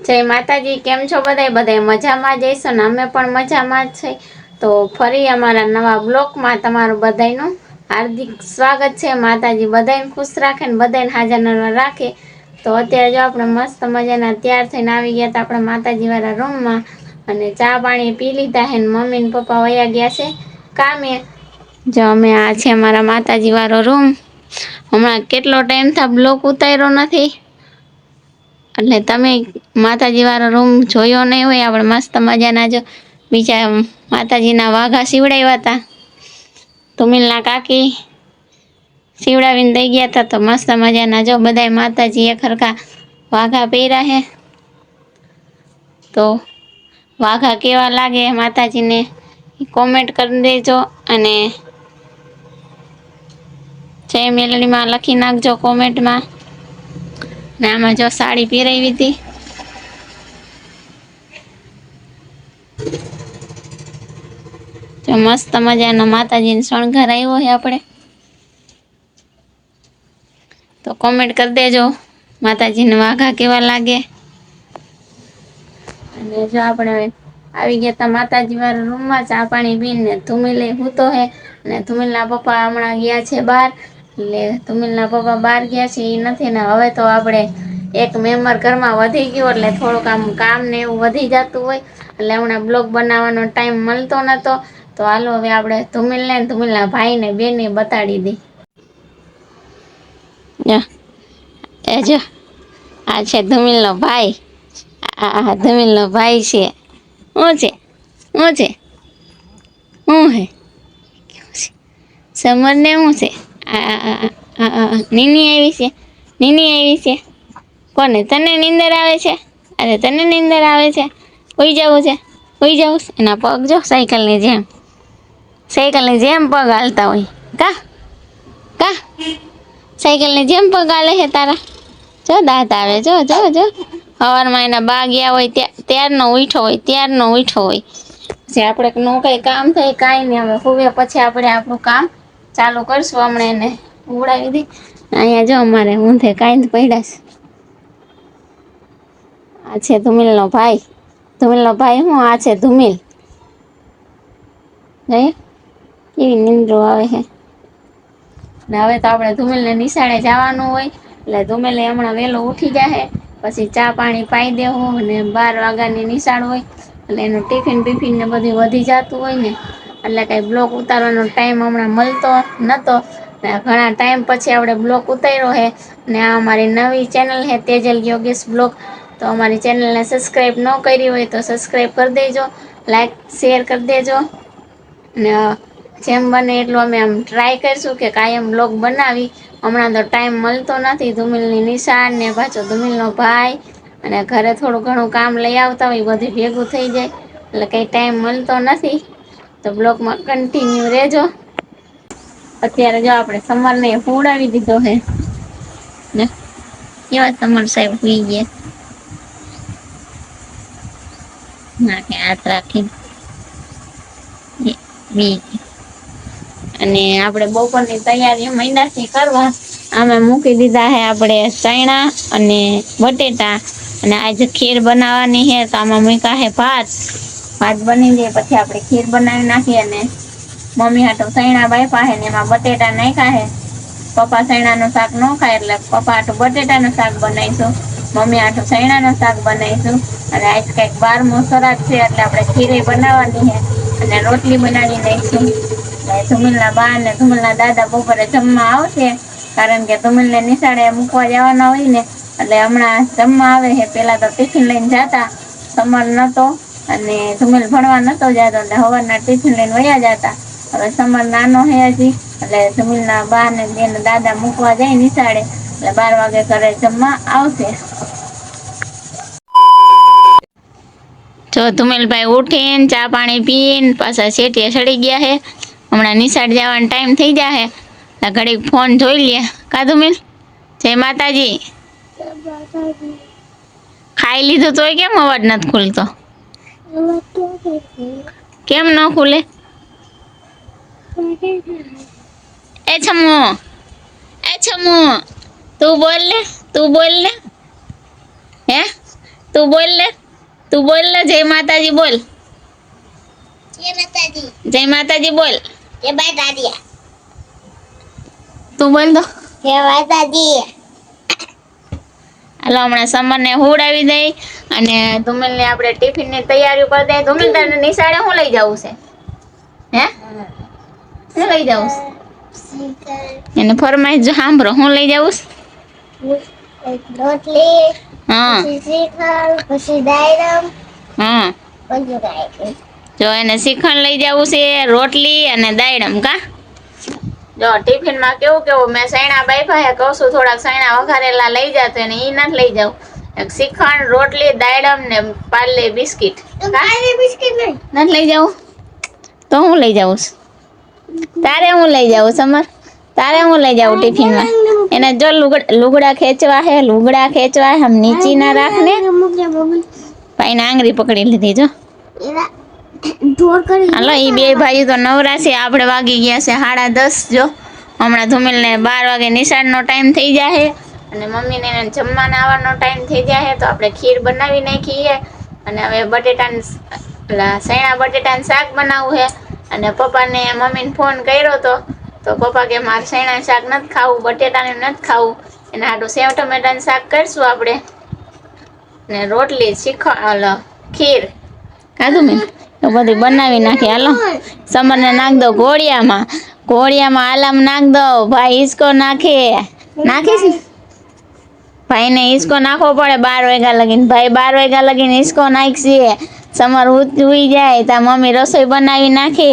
જય માતાજી, કેમ છો બધાય? બધાય મજામાં જઈશું ને? અમે પણ મજામાં છે. તો ફરી અમારા નવા બ્લોકમાં તમારું બધાયનું હાર્દિક સ્વાગત છે. માતાજી બધાને ખુશ રાખે ને બધાને હાજર રાખે. તો અત્યારે જો આપણે મસ્ત મજાના તૈયાર થઈને આવી ગયા હતા આપણા માતાજી વાળા રૂમમાં અને ચા પાણી પી લીધા હે ને મમ્મી ને પપ્પા વયા ગયા છે કામે. જો અમે આ છે અમારા માતાજી વાળો રૂમ. હમણાં કેટલો ટાઈમ થા બ્લોક ઉતાર્યો નથી. એટલે તમે માતાજી વાળો રૂમ જોયો નહીં હોય, આપણે મસ્ત મજાના જો બીજા માતાજીના વાઘા સીવડાવ્યા હતા. તુમિલના કાકી સીવડાવીને દઈ ગયા હતા, તો મસ્ત મજાના જો બધાય માતાજી એ ખરખા વાઘા પહેર્યા હે. તો વાઘા કેવા લાગે માતાજીને? કોમેન્ટ કરી દેજો અને જય મેલડીમાં લખી નાખજો કોમેન્ટમાં ને આમાં જો સાડી પહેરાવી હતી. જો મસ્ત મજાનો માતાજીને શણગાર આવ્યો છે આપણે. તો કોમેન્ટ કરી દેજો માતાજીને વાઘા કેવા લાગે. અને જો આપણે આવી ગયા તા માતાજી વાળા રૂમમાં, ચા પાણી પીને ધુમિલે હૂતો હે. અને ધુમિલના પપ્પા હમણાં ગયા છે બહાર. એટલે તુમિલના પપ્પા બહાર ગયા છે એ નથી ને હવે તો આપણે એક મેમ્બર ઘરમાં વધી ગયો એટલે થોડુંક આમ કામ ને એવું વધી જતું હોય, એટલે હમણાં બ્લોગ બનાવવાનો ટાઈમ મળતો નતો. તો હાલો હવે આપણે તુમિલને તુમિલના ભાઈને બેને બતાડી દઈ એ જો, આ છે ધુમિલનો ભાઈ. આ ધુમિલનો ભાઈ છે. શું છે? શું છે? શું હે? સમરને શું છે? નીની આવી છે. નીની આવી છે. કોને? તને નીંદર આવે છે? અરે તને નીંદર આવે છે. ઉઈ જવું છે. ઉઈ જવું એના પગ જો સાયકલની જેમ. સાયકલની જેમ પગ હાલતા હોય. કા? કા? સાયકલની જેમ પગ હાલે છે તારા? જો દાંત આવે. જો જો જો. સવારમાં એના બા ગયા હોય ત્યાં, ત્યારનો ઉઠો હોય, ત્યારનો ઉઠો હોય. પછી આપણે નો કંઈ કામ થાય, કાંઈ નહીં. અમે ખૂબે પછી આપણે આપણું કામ ચાલુ કરશું હમણાં એને ઉડાવી દઈ અહીંયા જો અમારે ઊંધે કાંઈ પડ્યા છે. આ છે ધુમિલનો ભાઈ. ધુમિલનો ભાઈ હું? આ છે ધુમિલ. જોઈએ. કેવી નિંદ્રો આવે છે. ને હવે તો આપણે ધુમિલને નિશાળે જવાનું હોય. એટલે ધુમિલે હમણાં વહેલો ઉઠી જાય પછી ચા પાણી પાઈ દેવું અને બાર વાગ્યાની નિશાળ હોય. એટલે એનું ટિફિન બિફિન ને બધું વધી જતું હોય ને. એટલે કાંઈ બ્લોક ઉતારવાનો ટાઈમ હમણાં મળતો નહોતો ઘણા ટાઈમ પછી આપણે બ્લોક ઉતાર્યો છે. ને આ અમારી નવી ચેનલ છે, તેજલ યોગેશ બ્લોક તો અમારી ચેનલને સબસ્ક્રાઈબ ન કરી હોય તો સબસ્ક્રાઈબ કરી દેજો લાઈક શેર કરી દેજો. ને જેમ બને એટલું અમે આમ ટ્રાય કરીશું કે કાયમ બ્લોગ બનાવી. હમણાં તો ટાઈમ મળતો નથી. ધુમિલની નિશાન ને પાછો ધુમિલનો ભાઈ. અને ઘરે થોડું ઘણું કામ લઈ આવતા હોય, બધું ભેગું થઈ જાય. એટલે કંઈ ટાઈમ મળતો નથી. તો બ્લોગમાં કન્ટિન્યુ રહેજો. અત્યારે જો આપણે સમરને ફૂડાવી દીધો છે. ને? કેવા સમર સાહેબ હુઈ ગયા? નાખે હાથ રાખીને બી. અને આપણે બપોરની તૈયારી મહિનાથી કરવા. આમાં મૂકી દીધા છે આપણે ચણા અને બટેટા. અને આજે ખીર બનાવવાની છે, તો આમાં મૂક્યા છે ભાત. ભાત બની જાય, પછી આપણે ખીર બનાવી નાખીએ અને મમ્મી હાટો સૈણા બાફા હે ને એમાં બટેટા નાખ્યા હે. પપ્પા સૈણાનું શાક ન ખાય એટલે પપ્પા હાટું બટેટાનું શાક બનાવીશું. મમ્મી હાટું સૈણાનું શાક બનાવીશું. અને આજ કંઈક બારમો સરાદ છે એટલે આપણે ખીરે બનાવવાની છે અને રોટલી બનાવી એટલે ધુમિલના બા અને ધુમિલના દાદા બપોરે જમવા આવશે. કારણ કે ધુમિલને નિશાળે મૂકવા જવાના હોય ને. એટલે હમણાં જમવા આવે છે પેલા તો ટિફિન લઈને જતા. સમર નતો. અને ધુમિલ ભણવા નતો જતો એટલે સવારના ટિફિન લઈને વયા જતા. હવે સમર નાનો હે હજી એટલે ધુમિલના બા ને બેન દાદા મૂકવા જાય નિશાળે. એટલે બાર વાગે ઘરે જમવા આવશે. જો ધુમેલભાઈ ઉઠીને ચા પાણી પીને પાછા શેટીએ સડી ગયા છે. હમણાં નિશાળ જવાનો ટાઈમ થઈ જાય છે ઘડીક ફોન જોઈ લે. કા ધુમેલ જય માતાજી. ખાઈ લીધું તોય કેમ અવાજ નથી ખુલતો? કેમ ન ખુલે? એ છમો એ છમો તું બોલ લે તું બોલ ને. હે? તું બોલ લે તું બોલ લે જય માતાજી બોલ. જય માતાજી. જય માતાજી બોલ. જય માતાજી તું બોલ દો. જય માતાજી હાલો હમણાં સમરને હુડાવી દઈ અને ધુમિલને આપણે ટિફિનની તૈયારી કરી દઈએ ધુમિલ તને નિશાળે હું લઈ જવું છે? હે? હું લઈ જવું છે? એને ફરમાઈશ જો સાંભળો હું લઈ જવું છું? રોટલી હા. પછી પછી દાયરમ હા. જો એને શ્રીખંડ લઈ જવું છે રોટલી અને દાયરમ કા? જો ટિફિનમાં કેવું કેવું? મેં સૈણા બાફા હે કહું છું થોડાક સૈણા વઘારેલા લઈ જા તો એને ઈ નથી લઈ જાવ એક શ્રીખંડ રોટલી દાયડમ ને પાર્લે બિસ્કિટ. કાંઈ બિસ્કિટ નહીં. નથી લઈ જવું તો હું લઈ જાઉં? છું? તારે હું લઈ જાઉં સમર? તારે હું લઈ જાઉં ટિફિનમાં એને જો લુગડા લુગડા ખેંચવા હે લુગડા ખેંચવા હે હમ નીચી ના રાખને. ભાઈને આંગળી પકડી લીધી જો. ઢોર કરી હાલો એ બે ભાઈઓ તો નવરા છે આપણે વાગી ગયા છે સાડા દસ જો. હમણાં ધુમિલને બાર વાગે નિશાળનો ટાઈમ થઈ જાય અને મમ્મીને એને જમવાના આવવાનો ટાઈમ થઈ જાય તો આપણે ખીર બનાવી નાખીએ. અને હવે બટેટાનું પેલા સૈણા બટેટાનું શાક બનાવવું છે અને પપ્પાને મમ્મીને ફોન કર્યો તો તો પપ્પા કે મારે સૈણા શાક નથી ખાવું બટેટાનું નથી ખાવું. એના હાટું સેવ ટમેટાનું શાક કરીશું આપણે. ને રોટલી શીખવા ખીર. ખાધું મેં તો બધું બનાવી નાખી. હાલો, સમરને નાખ દો ઘોડિયામાં. ઘોડિયામાં આલામ નાખ દો. ભાઈ હિસકો નાખે. નાખીશ ને? ભાઈને હિસકો નાખવો પડે બાર વાગ્યા લગીને. ભાઈ બાર વાગ્યા લગીને હિસકો નાખશે. સમર ઉઈ જાય. તા મમ્મી રસોઈ બનાવી નાખે.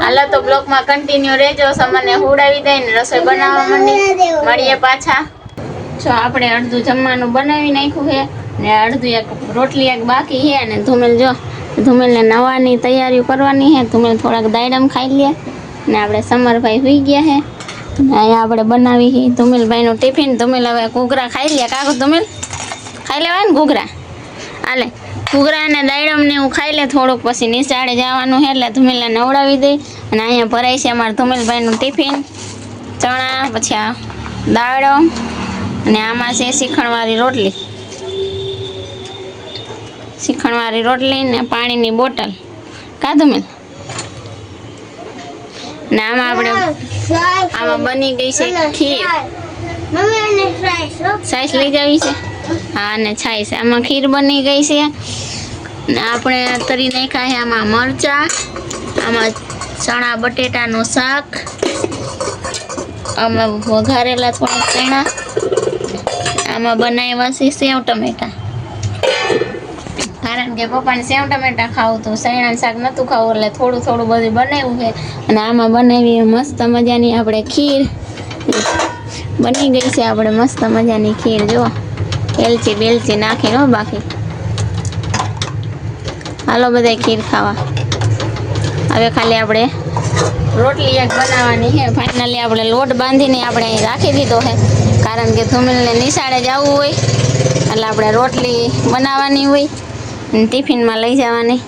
હાલો, તો બ્લોકમાં કન્ટિન્યુ રહેજો. સમરને હુડાવી દઈ ને રસોઈ બનાવવા માંડી. મળીએ પાછા. જો, આપણે અડધું જમવાનું બનાવી નાખ્યું છે. ને અડધું એક રોટલી એક બાકી છે અને ધૂમેલ જો. ધુમેલને નવાની તૈયારીઓ કરવાની છે ધુમેલ થોડાક દાયડમ ખાઈ લે. ને આપણે સમરભાઈ સુઈ ગયા છે અહીંયા આપણે બનાવી છે ધુમેલભાઈનું ટિફિન. ધુમેલ હવે ઘૂઘરા ખાઈ લે. કાકો ધુમેલ? ખાઈ લેવાય ને ઘૂઘરા? હાલે ઘૂઘરા અને દાયડમ ને હું ખાઈ લે. થોડુંક પછી નિશાળે જવાનું છે એટલે ધુમેલને નવડાવી દઈ અને અહીંયા ભરાય છે અમારા ધુમેલભાઈનું ટિફિન. ચણા, પછી આ દાડમ અને આમાં છે શીખણવાળી રોટલી. શ્રીખંડવાળી રોટલી ને પાણીની બોટલ. કાધું મેં ને આમાં આપણે આમાં બની ગઈ છે ખીર. છાશ લઈ જવી છે? હા, અને છાશ આમાં ખીર બની ગઈ છે. ને આપણે તરી નાખ્યા છે આમાં મરચા, આમાં ચણા બટેટાનું શાક, આમાં વઘારેલા થોડા ચણા, આમાં બનાવ્યા છે સેવ ટમેટા. કારણ કે પપ્પાને સેવ ટમેટા ખાવું હતું સૈણા શાક નહોતું ખાવું, એટલે થોડું થોડું બધું બનાવ્યું છે. અને આમાં બનાવી મસ્ત મજાની આપણે ખીર. બની ગઈ છે આપણે મસ્ત મજાની ખીર જો એલચી બેલચી નાખી, હો, બાકી. હાલો બધા ખીર ખાવા. હવે ખાલી આપણે રોટલી એક બનાવવાની છે. ફાઇનલી આપણે લોટ બાંધીને આપણે અહીં રાખી દીધો છે. કારણ કે ધુમિલને નિશાળે જવું હોય. એટલે આપણે રોટલી બનાવવાની હોય. ટિફિનમાં લઈ જવાની.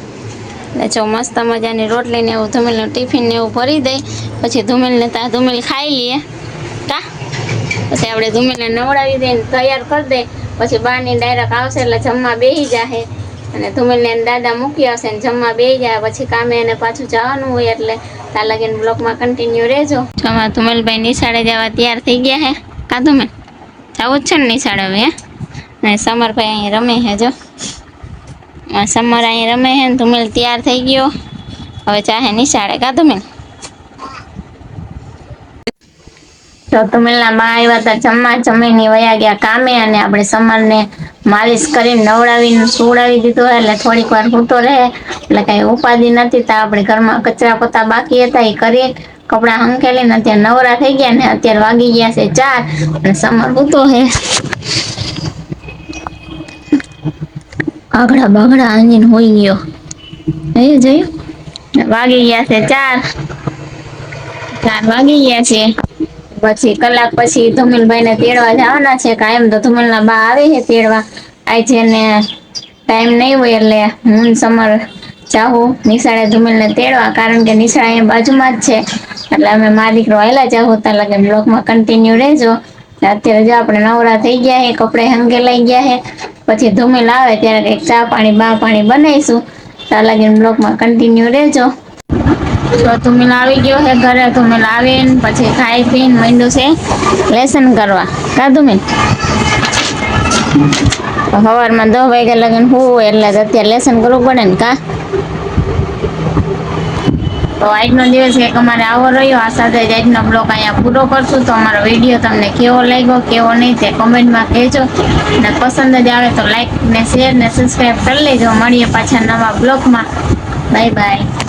જો મસ્ત મજાની રોટલી ને એવું ધુમેલનું ટિફિન ને એવું ભરી દઈ, પછી ધુમેલને ત્યાં ધુમેલ ખાઈ લઈએ. કા? પછી આપણે ધુમેલને નવડાવી દઈને તૈયાર કરી દઈ, પછી બહારની ડાયરેક્ટ આવશે એટલે જમવા બેસી જાહે. અને ધુમેલને દાદા મૂકી આવશે ને જમવા બેસી જાય, પછી કામે એને પાછું જવાનું હોય એટલે ત્યાં લગીને બ્લોકમાં કન્ટિન્યુ રહેજો. અમારા ધુમેલભાઈ નિશાળે જવા તૈયાર થઈ ગયા હે. કા ધુમિલ? જવું જ છે ને નિશાળે હવે, હે? ને સમરભાઈ અહીં રમે હે જો. સમર અહીં રમે છે ને તૈયાર થઈ ગયો. હવે ચાહે નિશાળે. કા ધુમિલ તો ધુમિલના બા આવ્યા હતા જમવા. જમીને વયા ગયા કામે અને આપણે સમરને માલિશ કરીને નવડાવીને સુવડાવી દીધો એટલે થોડીક વાર સૂતો રહે. એટલે કઈ ઉપાધિ નથી. તો આપણે ઘરમાં કચરા પોતા બાકી હતા. એ કરી કપડાં હંકેલીને અત્યારે નવરા થઈ ગયા ને અત્યારે વાગી ગયા છે ચાર. અને સમર સૂતો હે આગડા બાગડા આંજીને હોઈ ગયો. એ જોયું. વાગી ગયા છે ચાર. ચાર વાગી ગયા છે. પછી કલાક પછી ધુમિલભાઈ ને તેડવા જવાના છે કાયમ તો ધુમિલના બા આવે છે તેડવા. આજે ને ટાઈમ નહીં હોય એટલે હું સમર જાઉં નિશાળે ધુમિલને તેડવા, કારણ કે નિશાળ અહીંયા બાજુમાં જ છે. એટલે અમે મારા દીકરો આવેલા જાઉં ત્યાં લગે બ્લોગમાં કન્ટિન્યુ રહેજો. ને અત્યારે જો આપણે નવરા થઈ ગયા છે કપડે હંગે લઈ ગયા છે પછી ધૂમેલ આવે ત્યારે કંઈક ચા પાણી, બા પાણી બનાવીશું. ત્યાં લગીને બ્લોગમાં કન્ટિન્યુ રહેજો. તો ધૂમેલ આવી ગયો છે ઘરે, ધૂમેલ આવીને પછી ખાઈ પીને માંડ્યું છે, લેસન કરવા. કા ધૂમેલ? સવારમાં દસ વાગ્યા લગન હું એટલે જ અત્યારે લેસન કરવું પડે ને કા? તો આજનો દિવસ એક અમારે આવો રહ્યો. આ સાથે જ આજનો બ્લોગ અહીંયા પૂરો કરશું. તો અમારો વીડિયો તમને કેવો લાગ્યો, કેવો નહીં તે કમેન્ટમાં કહેજો. અને પસંદ જ આવે તો લાઈક ને શેર ને સબસ્ક્રાઈબ કરી લેજો. મળીએ પાછા નવા બ્લોગમાં બાય બાય